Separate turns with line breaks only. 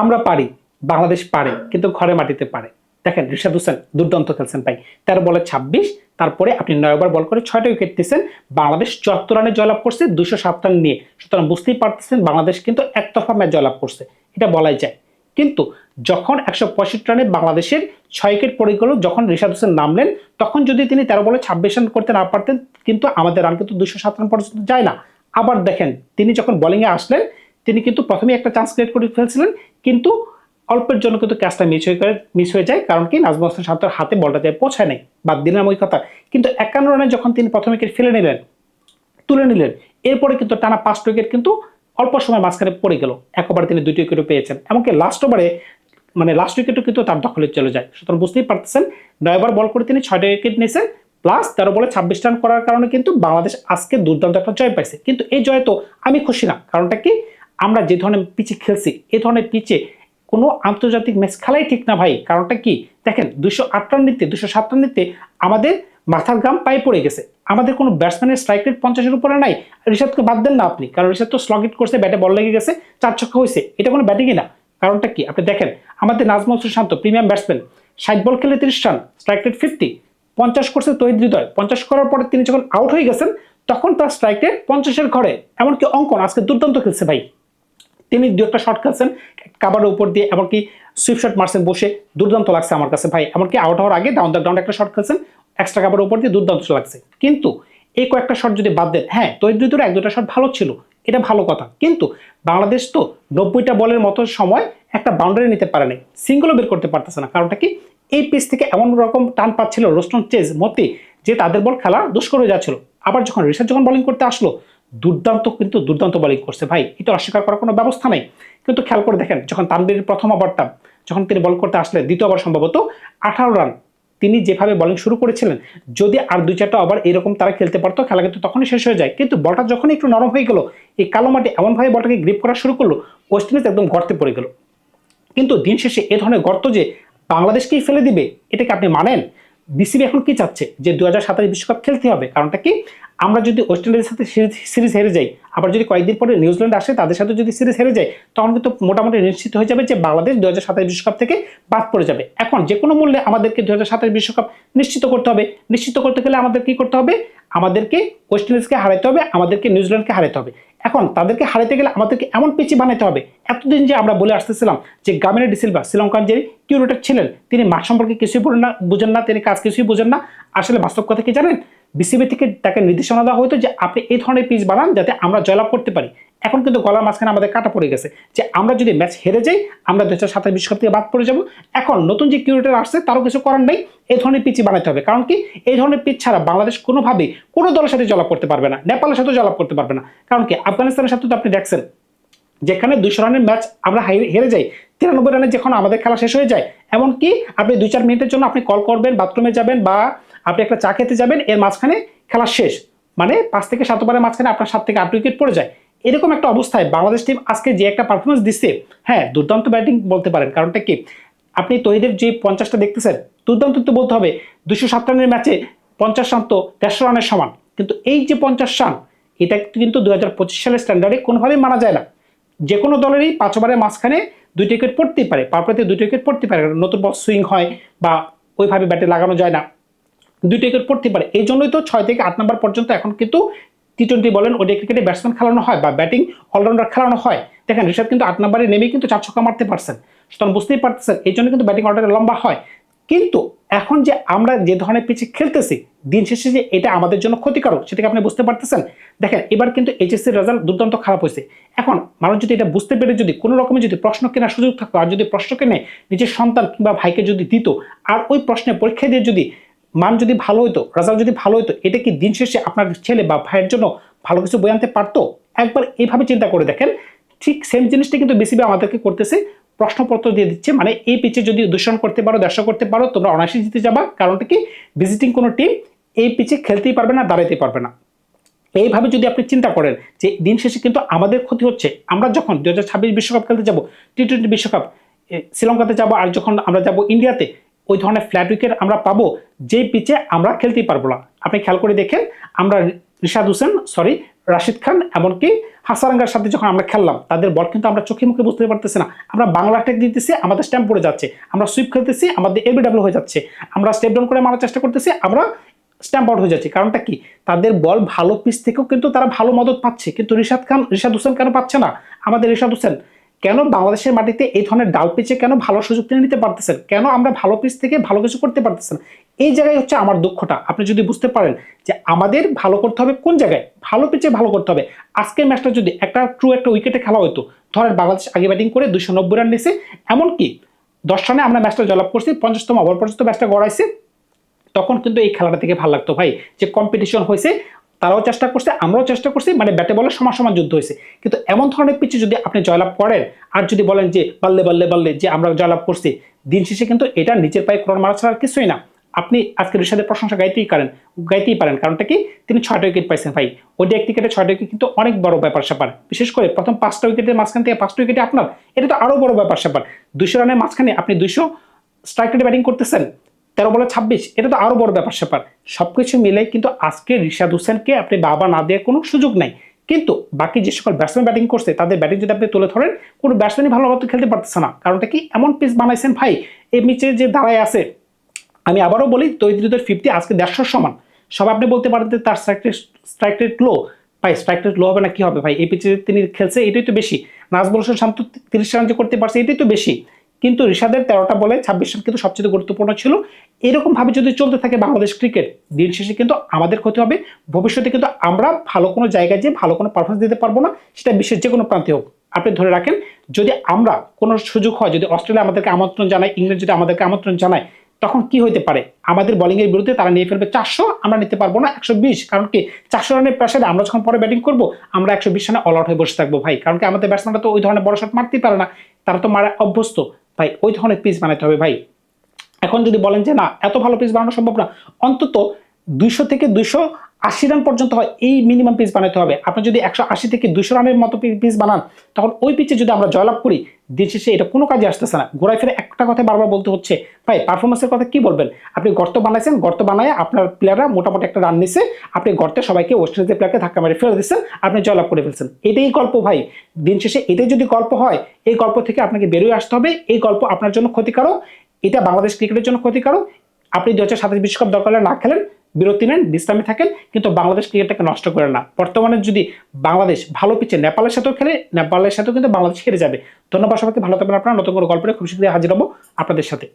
আমরা পারি, বাংলাদেশ পারে, কিন্তু ঘরে মাটিতে পারে। দেখেন, রিশাদ হোসেন দুর্দান্ত খেলছেন ভাই। তেরো বলে ছাব্বিশ, তারপরে আপনি নয় ওভার বল করে ছয়টা উইকেট দিয়েছেন। বাংলাদেশ চুয়াত্তর রানে জয়লাভ করছে, দুশো সাত রান নিয়ে। সুতরাং বুঝতেই পারতেছেন, বাংলাদেশ কিন্তু একতরফা ম্যাচ জয়লাভ করছে। এটা বলাই যায়। কিন্তু যখন একশো পঁয়ষট্টি রানে বাংলাদেশের ছয় উইকেট পড়ে গেল, যখন রিশাদ হোসেন নামলেন, তখন যদি তিনি তেরো বলে ছাব্বিশ রান করতে না পারতেন, কিন্তু আমাদের রান কিন্তু দুশো সাত রান পর্যন্ত যায় না। আবার দেখেন, তিনি যখন বোলিংয়ে আসলেন, তিনি কিন্তু প্রথমে একটা চান্স ক্রিয়েট করে ফেলছিলেন। কিন্তু অল্পের জন্য কিন্তু ক্যাচটা মিস হয়ে মিস হয়ে যায়। কারণ কি? নাজমুল হাসান শান্তর হাতে বলটা যায় পৌঁছায় নাই। বাদ দিলাম ওই কথা। কিন্তু একান্ন রানে যখন তিনি প্রথম উইকেট ফেলে নিলেন, তুলে নিলেন, এরপরে কিন্তু টানা পাঁচ উইকেট কিন্তু অল্প সময় মাঝখানে পড়ে গেল। একবার তিনি দুটি উইকেটও পেয়েছেন। এমনকি লাস্ট ওভারে মানে লাস্ট উইকেটও কিন্তু তার দখলে চলে যায়। সুতরাং বুঝতেই পারতেছেন নয় ওভার বল করে তিনি ছয়টা উইকেট নিয়েছেন প্লাস তেরো বলে ছাব্বিশ রান করার কারণে কিন্তু বাংলাদেশ আজকে দুর্দান্ত একটা জয় পাইছে। কিন্তু এই জয় তো আমি খুশি না। কারণটা কি? আমরা যে ধরনের পিচে খেলছি, এ ধরনের পিচে কোনো আন্তর্জাতিক ম্যাচ খেলাই ঠিক না ভাই। কারণটা কি? দেখেন দুশো আট রান নিতে দুশো সাত রান নিতে আমাদের মাথার গাম পায়ে পড়ে গেছে। আমাদের কোনো ব্যাটসম্যানের স্ট্রাইক রেট পঞ্চাশের উপরে নাই। ঋষাদকে বাদ দেন না আপনি, কারণ ঋষাদ তো স্লগিট করছে, ব্যাটে বল লেগে গেছে, চার ছক্কা হয়েছে। এটা কোনো ব্যাটিংই না। কারণটা কি? আপনি দেখেন, আমাদের নাজমুল সুশান্ত প্রিমিয়াম ব্যাটসম্যান ষাট বল খেলে তিরিশ রান স্ট্রাইক রেট ফিফটি পঞ্চাশ করছে তৈরি হৃদয়। পঞ্চাশ করার পরে তিনি যখন আউট হয়ে গেছেন, তখন তার স্ট্রাইক রেট পঞ্চাশের ঘরে। এমনকি অঙ্কন আজকে দুর্দান্ত খেলছে ভাই। তিনি দু একটা শট খেলছেন কাবারের উপর দিয়ে, এমনকি সুইপ শট মারছেন বসে, দুর্দান্ত লাগছে আমার কাছে ভাই। এমনকি আউট হওয়ার আগে ডাউন দ্য গ্রাউন্ড একটা শট খেলছেন এক্সট্রা কাবারের উপর দিয়ে দুর্দান্ত লাগছে। কিন্তু এই কয়েকটা শট যদি বাদ দেন হ্যাঁ তৈরি এক দুটা শট ভালো ছিল, এটা ভালো কথা। কিন্তু বাংলাদেশ তো নব্বইটা বলের মতো সময় একটা বাউন্ডারি নিতে পারে নাই সিঙ্গলও বের করতে পারতেছে না। কারণটা কি? এই পিচ থেকে এমন রকম টান পাচ্ছিল রোস্টন চেজ, মতে, যে তাদের বল খেলা দুষ্কর হয়ে যাচ্ছিল। আবার যখন রিসার্চ যখন বোলিং করতে আসলো দুর্দান্ত কিন্তু দুর্দান্ত বোলিং করছে। ভাই, এটা অস্বীকার করার কোনো ব্যবস্থা নেই। কিন্তু খেয়াল করে দেখেন, যখন তানবীরের প্রথম ওভারটা, যখন তিনি বল করতে আসলেন, দ্বিতীয় ওভার সম্ভবত আঠারো রান তিনি যেভাবে বোলিং শুরু করেছিলেন, যদি আর দুই চারটা ওভার এরকম তারা খেলতে পারতো, খেলা কিন্তু তখনই শেষ হয়ে যায়। কিন্তু বলটা যখনই একটু নরম হয়ে গেল, এই কালো মাটি এমনভাবে বলটাকে গ্রিপ করা শুরু করল ওয়েস্ট ইন্ডিজ একদম গর্তে পড়ে গেল। কিন্তু দিন শেষে এ ধরনের গর্ত যে বাংলাদেশকেই ফেলে দিবে, এটাকে আপনি মানেন? বিসিবি এখন কি চাচ্ছে? যে দু হাজার সাতাশ বিশ্বকাপ খেলতে হবে। কারণটা কি? আমরা যদি ওয়েস্ট ইন্ডিজের সাথে সিরিজ হেরে যাই, আবার যদি কয়েকদিন পরে নিউজিল্যান্ড আসে, তাদের সাথে যদি সিরিজ হেরে যায়, তখন কিন্তু মোটামুটি নিশ্চিত হয়ে যাবে যে বাংলাদেশ দু হাজার সাতাশ বিশ্বকাপ থেকে বাদ পড়ে যাবে। এখন যে কোনো মূল্যে আমাদেরকে দু হাজার সাতাশ বিশ্বকাপ নিশ্চিত করতে হবে। নিশ্চিত করতে গেলে আমাদের কি করতে হবে? আমাদেরকে ওয়েস্ট ইন্ডিজকে হারাতে হবে, আমাদেরকে নিউজিল্যান্ডকে হারাতে হবে। এখন তাদেরকে হারাতে গেলে আমাদেরকে এমন পিচি বানাতে হবে। এতদিন যে আমরা বলে আসতেছিলাম যে গামিনা ডিসিলভা শ্রীলঙ্কান যে কিউরেটার ছিলেন, তিনি মাঠ সম্পর্কে কিছুই বলেন না, বুঝেন না, তিনি কাজ কিছুই বুঝেন না। আসলে বাস্তব কথা কি জানেন? বিসিবি থেকে তাকে নির্দেশনা দেওয়া হতো যে আপনি এই ধরনের পিচ বানান যাতে আমরা জয়লাভ করতে পারি। এখন কিন্তু গলার মাঝখানে আমাদের কাটা পড়ে গেছে যে আমরা যদি ম্যাচ হেরে যাই, আমরা দু হাজার সাতাশ বিশ্বকাপ থেকে বাদ পড়ে যাব। এখন নতুন যে কিউরেটার আসছে, তারও কিছু করার নেই। এই ধরনের পিচই বানাতে হবে। কারণ কি? এই ধরনের পিচ ছাড়া বাংলাদেশ কোনোভাবেই কোনো দলের সাথে জলাপ করতে পারবে না, নেপালের সাথেও জলাপ করতে পারবে না। কারণ কি? আফগানিস্তানের সাথে তো আপনি দেখছেন, যেখানে দুশো রানের ম্যাচ আমরা হেরে যাই, তিরানব্বই রানে যখন আমাদের খেলা শেষ হয়ে যায়, এমনকি আপনি দুই চার মিনিটের জন্য আপনি কল করবেন, বাথরুমে যাবেন বা আপনি একটা চা খেতে যাবেন, এর মাঝখানে খেলা শেষ। মানে পাঁচ থেকে সাত ওভারের মাঝখানে আপনার সাত থেকে আট উইকেট পড়ে যায়। এরকম একটা অবস্থায় বাংলাদেশ টিম আজকে যে একটা পারফরমেন্স দিচ্ছে হ্যাঁ দুর্দান্ত ব্যাটিং বলতে পারেন। কারণটা কি? আপনি তহিদের যে পঞ্চাশটা দেখতেছেন, দুর্দান্ত তো বলতে হবে দুশো সাত রানের ম্যাচে পঞ্চাশ রান তো দেড়শো রানের সমান। কিন্তু এই যে পঞ্চাশ রান, এটা কিন্তু দু হাজার পঁচিশ সালের স্ট্যান্ডার্ডে কোনোভাবেই মানা যায় না। যে কোনো দলেরই পাঁচ ওভারের মাঝখানে দুইটি উইকেট পড়তেই পারে পারপ্রাতে দুইটি উইকেট পড়তে পারে নতুন বল সুইং হয় বা ওইভাবে ব্যাটে লাগানো যায় না। দুইটা উইকেট পড়তে পারে। এই জন্যই তো ছয় থেকে আট নম্বর পর্যন্ত এখন কিন্তু টি টোয়েন্টি বলেন ওডি ক্রিকেটে ব্যাটসম্যান খেলানো হয় বা ব্যাটিং অলরাউন্ডার খেলানো হয়। দেখেন, ঋষভ কিন্তু আট নম্বরে নেমেই কিন্তু চার ছক্কা মারতে পারছেন। সুতরাং বুঝতেই পারতেছেন, এই জন্য কিন্তু ব্যাটিং অর্ডারে লম্বা হয়। কিন্তু এখন যে আমরা যে ধরনের পিচে খেলতেছি, দিন শেষে যে এটা আমাদের জন্য ক্ষতিকারক সেটাকে আপনি বুঝতে পারতেছেন? দেখেন, এবার কিন্তু এইচএসসির রেজাল্ট দুর্দান্ত খারাপ হয়েছে। এখন মানুষ যদি এটা বুঝতে পেরে যদি কোনো রকমের যদি প্রশ্ন কেনার সুযোগ থাকতো, আর যদি প্রশ্ন কেনে নিজের সন্তান কিংবা ভাইকে যদি দিত, আর ওই প্রশ্নে পরীক্ষা দিয়ে যদি মান যদি ভালো হতো রেজাল্ট যদি ভালো হতো এটা কি দিন শেষে আপনার ছেলে বা ভাইয়ের জন্য ভালো কিছু বই আনতে পারতো? একবার এইভাবে চিন্তা করে দেখেন, ঠিক সেম জিনিসটা কিন্তু বিসিবি আমাদেরকে করতেছে, প্রশ্নপত্র দিয়ে দিচ্ছে মানে এই পিচে যদি দূষণ করতে পারো দেড়শো করতে পারো, তোমরা অনায়াসে জিতে যাবা, কারণটা কি? ভিজিটিং কোনো টিম এই পিচে খেলতেই পারবে না দাঁড়াইতে পারবে না। এইভাবে যদি আপনি চিন্তা করেন যে দিন শেষে কিন্তু আমাদের ক্ষতি হচ্ছে, আমরা যখন দু বিশ্বকাপ খেলতে যাব টি টোয়েন্টি বিশ্বকাপ শ্রীলঙ্কাতে যাব, আর যখন আমরা যাব ইন্ডিয়াতে ওই ধরনের ফ্ল্যাট উইকেট আমরা পাবো, যেই পিচে আমরা খেলতেই পারব না। আপনি খেয়াল করে দেখেন, আমরা রিশাদ হোসেন সরি রাশিদ খান এমনকি হাসারাঙ্গার সাথে যখন আমরা খেললাম, তাদের বল কিন্তু আমরা চোখে মুখে বুঝতে পারতেছি না। আমরা বাংলা টেক দিতেছি, আমাদের স্ট্যাম্প পড়ে যাচ্ছে। আমরা সুইপ খেলতেছি, আমাদের এবিডাব্লিউ হয়ে যাচ্ছে। আমরা স্টেপ ডাউন করে মারার চেষ্টা করতেছি, আমরা স্ট্যাম্প আউট হয়ে যাচ্ছে। কারণটা কি? তাদের বল ভালো পিচ থেকেও কিন্তু তারা ভালো মদত পাচ্ছে, কিন্তু রিশাদ খান, রিশাদ হোসেন কেন পাচ্ছে না? আমাদের রিশাদ হোসেন কেন বাংলাদেশের মাটিতে এই ধরনের ডাল পিচে কেন ভালো সুযোগ তিনি নিতে পারতেছেন? কেন আমরা ভালো পিচ থেকে ভালো কিছু করতে পারতেছেন? এই জায়গায় হচ্ছে আমার দুঃখটা। আপনি যদি বুঝতে পারেন যে আমাদের ভালো করতে হবে কোন জায়গায়? ভালো পিচে ভালো করতে হবে। আজকের ম্যাচটা যদি একটা ট্রু একটা উইকেটে খেলা হতো ধরেন বাংলাদেশ আগে ব্যাটিং করে দুশো নব্বই রান নিছে, এমনকি দশ রানে আমরা ম্যাচটা জয়লাভ করছি, পঞ্চাশতম ওভার পর্যন্ত ম্যাচটা গড়াইছে, তখন কিন্তু এই খেলাটা থেকে ভালো লাগতো ভাই। যে কম্পিটিশন হয়েছে তারাও চেষ্টা করছে, আমরাও চেষ্টা করছি মানে ব্যাটে বলে সমান সমান যুদ্ধ হয়েছে। কিন্তু এমন ধরনের পিচে যদি আপনি জয়লাভ করেন, আর যদি বলেন যে বাল্লে বাল্লে বাল্লে যে আমরা জয়লাভ করছি, দিন শেষে কিন্তু এটা নিচের পায়ে ক্রন মারা ছাড়া কিছুই না। আপনি আজকে ঋষাদের প্রশংসা গাইতেই পারেন গাইতেই পারেন। কারণটা কি? তিনি ছয়টা উইকেট পাইছেন ভাই। ওইটা এক ক্রিকেটে ছয়টা উইকেট কিন্তু অনেক বড় ব্যাপার স্যাপার। বিশেষ করে প্রথম পাঁচটা উইকেটের মাঝখান থেকে পাঁচটা উইকেটে আপনার, এটা তো আরও বড় ব্যাপার স্যাপার। দুশো রানের মাঝখানে আপনি দুশো স্ট্রাইক রেটে ব্যাটিং করতেছেন। তেরো বলে ছাব্বিশ, এটা তো আরও বড় ব্যাপার স্যাপার। সবকিছু মিলে কিন্তু আজকে রিশাদ হোসেনকে আপনি বাবা না দেওয়ার কোনো সুযোগ নাই। কিন্তু বাকি যে সকল ব্যাটসম্যান ব্যাটিং করছে, তাদের ব্যাটিং যদি আপনি তুলে ধরেন, কোনো ব্যাটসম্যানই ভালো মতো খেলতে পারতেছে না। কারণটা কি? এমন পিচ বানাইছেন, ভাই, এই নিচে যে দাঁড়ায় আছে। আমি আবারও বলি তৈরিদের ফিফটি আজকে দেড়শোর সমান। সব আপনি বলতে পারেন যে তার স্ট্রাইক স্ট্রাইক রেট লো ভাই স্ট্রাইক রেট লো হবে না, কি হবে? ভাই, এই পিচে তিনি খেলছে, এটাই তো বেশি। নাজবুল হোসেন শান্ত তিরিশ রান যে করতে পারছে, এটাই তো বেশি। কিন্তু ঋষাদের তেরোটা বলে ছাব্বিশ রান কিন্তু সবচেয়ে গুরুত্বপূর্ণ ছিল। এরকম ভাবে যদি চলতে থাকে বাংলাদেশ ক্রিকেট, দিন শেষে কিন্তু আমাদের ক্ষতি হবে। ভবিষ্যতে কিন্তু আমরা ভালো কোনো জায়গায় যে ভালো কোনো পারফরমেন্স দিতে পারব না, সেটা বিশ্বের যে কোনো প্রান্তে হোক। আপনি ধরে রাখেন, যদি আমরা কোনো সুযোগ হয়, যদি অস্ট্রেলিয়া আমাদেরকে আমন্ত্রণ জানায় ইংল্যান্ড যদি আমাদেরকে আমন্ত্রণ জানায়, তখন কি হইতে পারে? আমাদের বোলিং এর বিরুদ্ধে তারা নিয়ে ফেলবে চারশো, আমরা নিতে পারব না একশো বিশ, কারণ কি চারশো রানের প্রেসারে আমরা যখন পরে ব্যাটিং করব, আমরা একশো বিশ রানে অল আউট হয়ে বসে থাকব ভাই। কারণ কি আমাদের ব্যাটসম্যানরা তো ওই ধরনের বড় শট মারতেই পারে না। তারা তো মারা অভ্যস্ত। ভাই, ওই ধরনের পিস বানাতে হবে ভাই। এখন যদি বলেন যে, না, এত ভালো পিস বানানো সম্ভব না, অন্তত দুইশো থেকে দুইশো আশি রান পর্যন্ত হয়, এই মিনিমাম পিচ বানাতে হবে। আপনি যদি একশো আশি থেকে দুশো রানের মতো পিচ বানান তখন ওই পিচে যদি আমরা জয়লাভ করি, দিন শেষে এটা কোনো কাজে আসতেছে না। ঘোরায় ফিরে একটা কথা বারবার বলতে হচ্ছে, ভাই পারফরমেন্সের কথা কি বলবেন? আপনি গর্ত বানাইছেন, গর্ত বানায় আপনার প্লেয়াররা মোটামুটি একটা রান নিছে, আপনি গর্তে সবাইকে ওয়েস্ট ইন্ডিজের প্লেয়ারকে ধাক্কা মেরে ফেলে দিচ্ছেন, আপনি জয়লাভ করে ফেলছেন। এটাই গল্প, ভাই। দিন শেষে এটাই যদি গল্প হয়, এই গল্প থেকে আপনাকে বেরোয় আসতে হবে। এই গল্প আপনার জন্য ক্ষতিকারক, এটা বাংলাদেশ ক্রিকেটের জন্য ক্ষতিকারক। আপনি দু হাজার সাতাশ বিশ্বকাপ দরকার না খেলেন বিরতি নেন, বিশ্রামে থাকেন, কিন্তু বাংলাদেশ ক্রিকেটটাকে নষ্ট করে না। বর্তমানে যদি বাংলাদেশ ভালো পিচে নেপালের সাথেও খেলে, নেপালের সাথেও কিন্তু বাংলাদেশ হেরে যাবে। ধন্যবাদ সবাইকে, ভালো থাকবেন আপনারা। নতুন করে গল্পে খুব শীঘ্রই হাজির হব আপনাদের সাথে।